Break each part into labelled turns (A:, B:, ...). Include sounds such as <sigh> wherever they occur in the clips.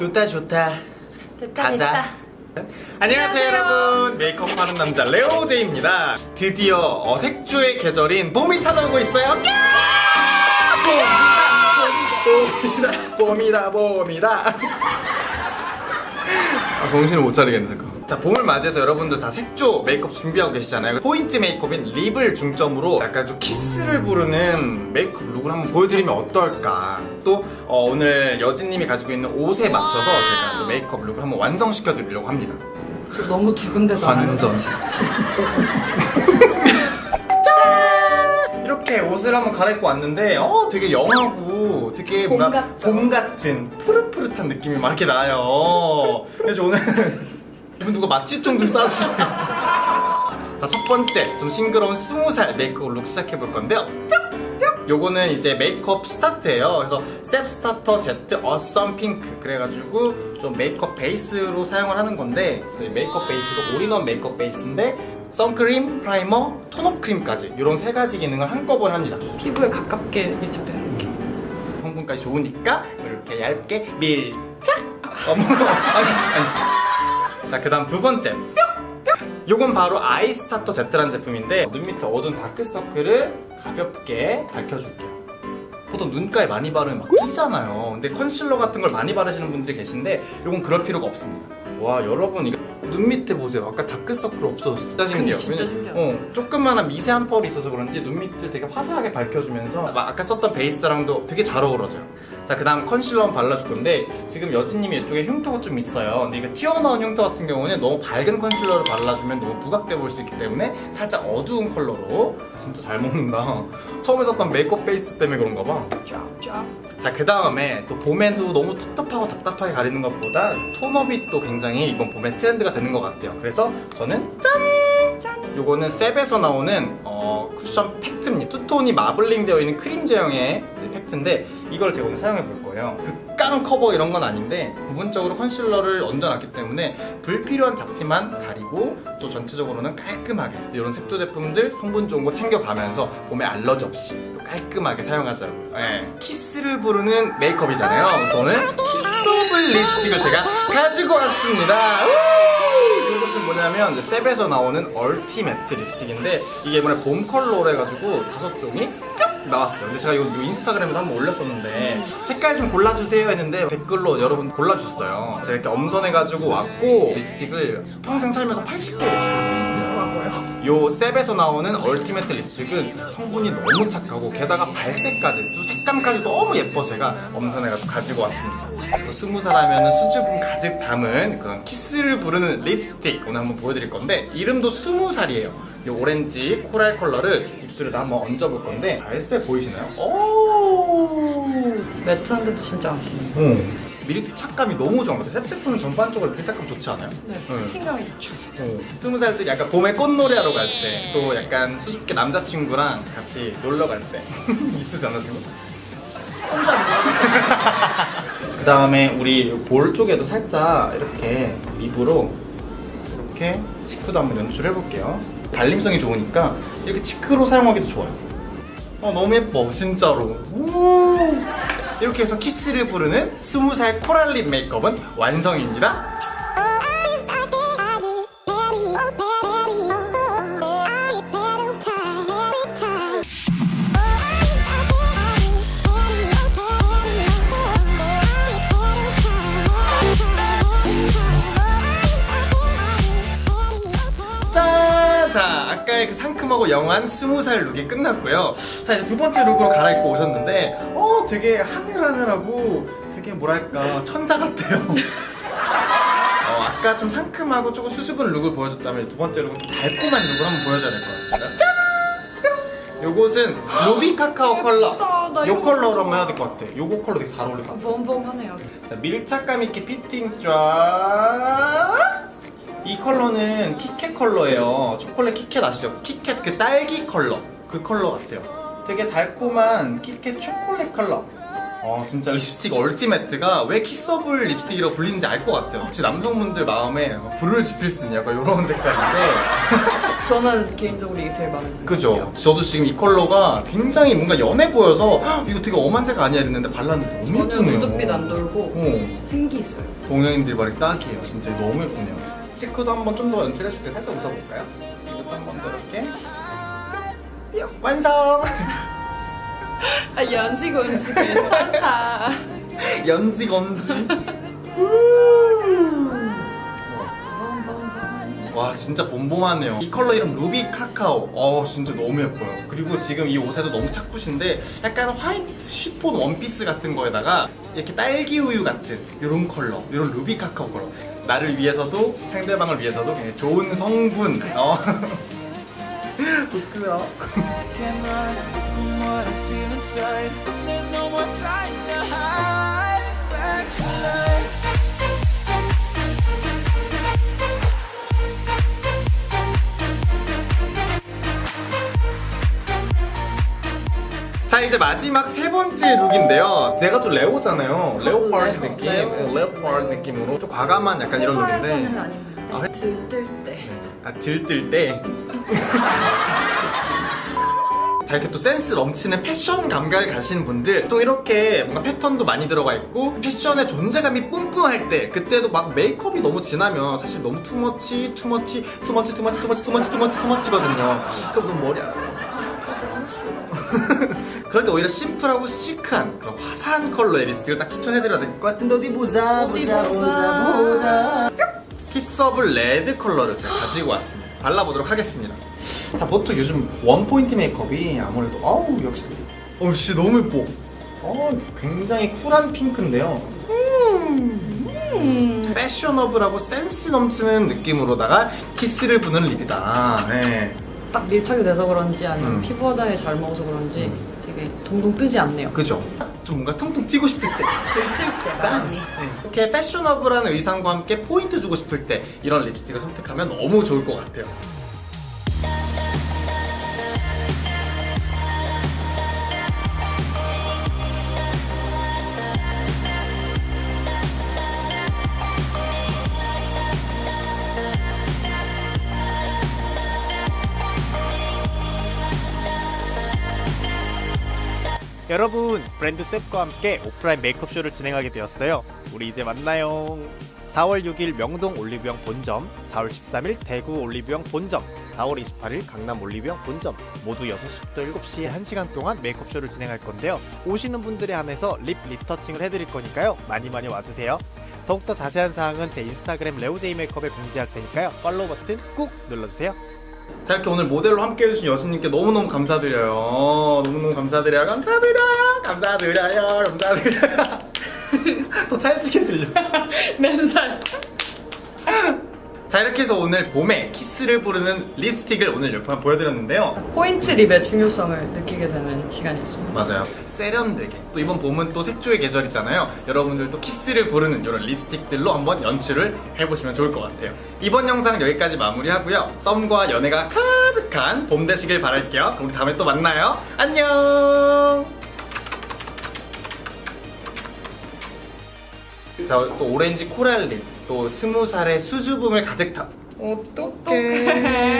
A: 좋다 좋다.
B: 됐다
A: 가자.
B: 됐다.
A: 안녕하세요 여러분. 메이크업 하는 남자 레오제입니다. 드디어 어색조의 계절인 봄이 찾아오고 있어요. 봄이다 봄이다 봄이다. 아, 정신을 못 차리겠네 잠깐 자 봄을 맞이해서 여러분들 다 색조 메이크업 준비하고 계시잖아요. 포인트 메이크업인 립을 중점으로 약간 좀 키스를 부르는 메이크업 룩을 한번 보여드리면 어떨까? 또 어, 오늘 여진님이 가지고 있는 옷에 맞춰서 제가 또 메이크업 룩을 한번 완성시켜 드리려고 합니다.
B: 저 너무 두근대잖아요.
A: 완전 <laughs> 이렇게 옷을 한번 갈아입고 왔는데 어 되게 영하고 되게
B: 봄
A: 뭔가
B: 같죠?
A: 봄 같은 푸릇푸릇한 느낌이 막 이렇게 나요. 그래서 오늘 이분 누가 맛집 좀 좀 싸주세요 자 첫 번째 좀 싱그러운 스무 살 메이크업 룩 시작해 볼 건데요 요거는 이제 메이크업 스타트예요. 그래서 셉 스타터 Z 어썸 핑크 그래가지고 좀 메이크업 베이스로 사용을 하는 건데 메이크업 베이스도 올인원 메이크업 베이스인데 선크림, 프라이머, 톤업 크림까지 이런 세 가지 기능을 한꺼번에 합니다.
B: 피부에 가깝게 밀착되는 느낌.
A: 성분까지 좋으니까 이렇게 얇게 밀착. 어머, 아니, 아니. 자, 그 다음 두 번째. 요건 바로 아이 스타터 Z라는 제품인데 눈 밑에 어두운 다크서클을 가볍게 밝혀줄게요. 보통 눈가에 많이 바르면 막 끼잖아요. 근데 컨실러 같은 걸 많이 바르시는 분들이 계신데 요건 그럴 필요가 없습니다. 와 여러분 이거 눈 밑에 보세요. 아까 다크서클 없어졌어. 진짜 신기해요.
B: 진짜 신기하다.
A: 어, 조그마한 미세한 펄이 있어서 그런지 눈 밑을 되게 화사하게 밝혀주면서 막 아까 썼던 베이스랑도 되게 잘 어우러져요. 자, 그 다음 컨실러 한번 발라줄 건데 지금 여진님이 이쪽에 흉터가 좀 있어요. 근데 이거 튀어나온 흉터 같은 경우는 너무 밝은 컨실러를 발라주면 너무 부각돼 보일 수 있기 때문에 살짝 어두운 컬러로 진짜 잘 먹는다. <laughs> 처음에 썼던 메이크업 베이스 때문에 그런가 봐. 자, 그 다음에 또 봄에도 너무 텁텁하고 답답하게 가리는 것보다 톤업이 또 굉장히 이번 봄에 트렌드가 되는 것 같아요. 그래서 저는
B: 짠.
A: 요거는 셉에서 나오는 어, 쿠션 팩트입니다. 투톤이 마블링 되어 있는 크림 제형의 팩트인데 이걸 제가 오늘 사용해 볼 거예요. 극강 커버 이런 건 아닌데 부분적으로 컨실러를 얹어놨기 때문에 불필요한 잡티만 가리고 또 전체적으로는 깔끔하게 이런 색조 제품들 성분 좋은 거 챙겨가면서 봄에 알러지 없이 또 깔끔하게 사용하자고요. 예. 키스를 부르는 메이크업이잖아요. 그래서 오늘 키스 오블 립스틱을 제가 가지고 왔습니다. 우! 이것은 뭐냐면 이제 셉에서 나오는 얼티매트 립스틱인데 이게 이번에 봄 컬러로 해가지고 다섯 종이 뿅 나왔어요. 근데 제가 이거 요 인스타그램에도 한번 올렸었는데 색깔 좀 골라주세요 했는데 댓글로 여러분 골라주셨어요. 제가 이렇게 엄선해가지고 왔고 립스틱을 평생 살면서 80개 립스틱
B: 뭐라고 요?
A: 요 셉에서 나오는 얼티메트 립스틱은 성분이 너무 착하고 게다가 발색까지 또 색감까지 너무 예뻐 제가 엄선해가지고 가지고 왔습니다 또 스무 살 하면은 수줍음 가득 담은 그런 키스를 부르는 립스틱 오늘 한번 보여드릴 건데 이름도 스무 살이에요 요 오렌지 코랄 컬러를 입술에다 한번 얹어볼 건데 발색 보이시나요? 오
B: 매트한데도 진짜 안.
A: 어. 밀착감이 너무 좋은 것 같아요 셉 제품은 전반적으로 밀착감 좋지 않아요?
B: 네.
A: 응.
B: 피팅감이 좋죠.
A: 스무 살들이 약간 봄에 꽃놀이 하러 갈 때 또 약간 수줍게 남자친구랑 같이 놀러 갈 때 <laughs> 있으세요 남자친구? <laughs> 그 다음에 우리 볼 쪽에도 살짝 이렇게 립으로 이렇게 치크도 한번 연출해 볼게요 발림성이 좋으니까 이렇게 치크로 사용하기도 좋아요 어 너무 예뻐 진짜로 오. 이렇게 해서 키스를 부르는 스무 살 코랄립 메이크업은 완성입니다 그 상큼하고 영한 스무 살 룩이 끝났고요. 자, 이제 두 번째 룩으로 갈아입고 오셨는데, 어, 되게 하늘하늘하고 되게 뭐랄까, 천사 같아요. <laughs> 어, 아까 좀 상큼하고 조금 수줍은 룩을 보여줬다면 두 번째 룩은 좀 달콤한 룩을 한번 보여줘야 될 것 같아요. 짠! 요것은 루비 카카오 컬러.
B: 예쁘다.
A: 나요
B: 이거
A: 컬러로. 한번 해야 될 것 같아. 요거 컬러 되게 잘 어울릴 것 같아.
B: 봄봄하네요.
A: 자, 밀착감 있게 피팅 쫙. 이 컬러는 키캣 컬러예요. 초콜릿 키캣 아시죠? 키캣 그 딸기 컬러. 그 컬러 같아요. 되게 달콤한 키캣 초콜릿 컬러. 어 진짜 립스틱 얼티매트가 왜 키서블 립스틱이라고 불리는지 알 것 같아요. 혹시 남성분들 마음에 불을 지필 수 있는 약간 이런 색깔인데 <laughs>
B: 저는 개인적으로 이게 제일 마음에 드는
A: 그죠?
B: 것
A: 저도 지금 이 컬러가 굉장히 뭔가 연해 보여서 "헉, 이거 되게 엄한 색 아니야 이랬는데 발랐는데 너무
B: 전혀
A: 예쁘네요.
B: 무드빛 안 돌고
A: 어,
B: 생기 있어요.
A: 동양인들 발이 딱이에요. 진짜 너무 예쁘네요. 치크도 한번 좀 더 연출해줄게. 살짝 웃어볼까요? 이것도 한번 더 이렇게. 완성! <laughs>
B: 아 연지 건지 괜찮다.
A: 연지 건지. 와 진짜 봄봄하네요 이 컬러 이름 루비 카카오 어 진짜 너무 예뻐요 그리고 지금 이 옷에도 너무 착붙인데 약간 화이트 쉬폰 원피스 같은 거에다가 이렇게 딸기 우유 같은 이런 컬러 이런 루비 카카오 컬러 나를 위해서도 상대방을 위해서도 굉장히 좋은 성분 어
C: life.
A: 자 이제 마지막 세 번째 룩인데요 내가 또 레오잖아요 레오파드
B: 레오,
A: 느낌
B: 레오.
A: 레오파드 느낌으로 좀 과감한 약간 이런
B: 회사에서는
A: 룩인데
B: 안 입는
A: 아, 회-
B: 들뜰 때.
A: 아 들뜰 때. <laughs> 자 이렇게 또 센스 넘치는 패션 감각을 가시는 분들 또 이렇게 뭔가 패턴도 많이 들어가 있고 패션의 존재감이 뿜뿜할 때 그때도 막 메이크업이 너무 진하면 사실 너무 투머치 투머치 투머치 투머치 투머치 투머치 투머치 투머치거든요 그럼 너무 머리 안
B: 너무 싫어. <laughs>
A: 그럴 때 오히려 심플하고 시크한 그런 화사한 컬러의 립스틱을 딱 추천해드려야 될 것 같은데 어디 보자
B: 어디 보자.
A: 보자 키서블 레드 컬러를 제가 가지고 왔습니다 발라보도록 하겠습니다 자 보통 요즘 원포인트 메이크업이 아무래도 어우 역시 어우 씨 너무 예뻐 어 굉장히 쿨한 핑크인데요
B: 음.
A: 패셔너블하고 센스 넘치는 느낌으로다가 키스를 부는 립이다 네.
B: 딱 밀착이 돼서 그런지 아니면
A: 음.
B: 피부 화장이 잘 먹어서 그런지 되게 동동 뜨지 않네요.
A: 그죠? 좀 뭔가 퉁퉁 튀고 싶을 때
B: 들뜰 때 많이.
A: 이렇게 패셔너블한 의상과 함께 포인트 주고 싶을 때 이런 립스틱을 선택하면 너무 좋을 것 같아요.
D: 여러분 브랜드 셉과 함께 오프라인 메이크업 쇼를 진행하게 되었어요. 우리 이제 만나요. 4월 6일 명동 올리브영 본점, 4월 13일 대구 올리브영 본점, 4월 28일 강남 올리브영 본점 모두 6시부터 7시에 1시간 동안 메이크업 쇼를 진행할 건데요. 오시는 분들에 한해서 립 리터칭을 해드릴 거니까요. 많이 많이 와주세요. 더욱더 자세한 사항은 제 인스타그램 레오제이 메이크업에 공지할 테니까요. 팔로우 버튼 꾹 눌러주세요.
A: 자 이렇게 오늘 모델로 함께 해주신 여신님께 너무너무 감사드려요. 너무너무 감사드려요. 감사드려요. 감사드려요. 감사드려요. 더 찰지게 들려.
B: 맨살.
A: 자 이렇게 해서 오늘 봄에 키스를 부르는 립스틱을 오늘 옆에 보여드렸는데요.
B: 포인트 립의 중요성을 느끼게 되는 시간이었습니다.
A: 맞아요. 세련되게. 또 이번 봄은 또 색조의 계절이잖아요. 여러분들도 키스를 부르는 이런 립스틱들로 한번 연출을 해보시면 좋을 것 같아요. 이번 영상 여기까지 마무리하고요. 썸과 연애가 가득한 봄 되시길 바랄게요. 그럼 다음에 또 만나요. 안녕! 자, 또 오렌지 코랄 립, 또 스무 살의 수줍음을 가득 다.
B: 어떡해.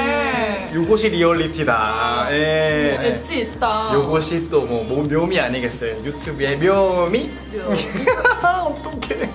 A: 요것이 리얼리티다. 예.
B: 엣지 있다.
A: 요것이 또 뭐 묘미 아니겠어요? 유튜브의 묘미?
B: 묘미. <laughs>
A: 어떡해.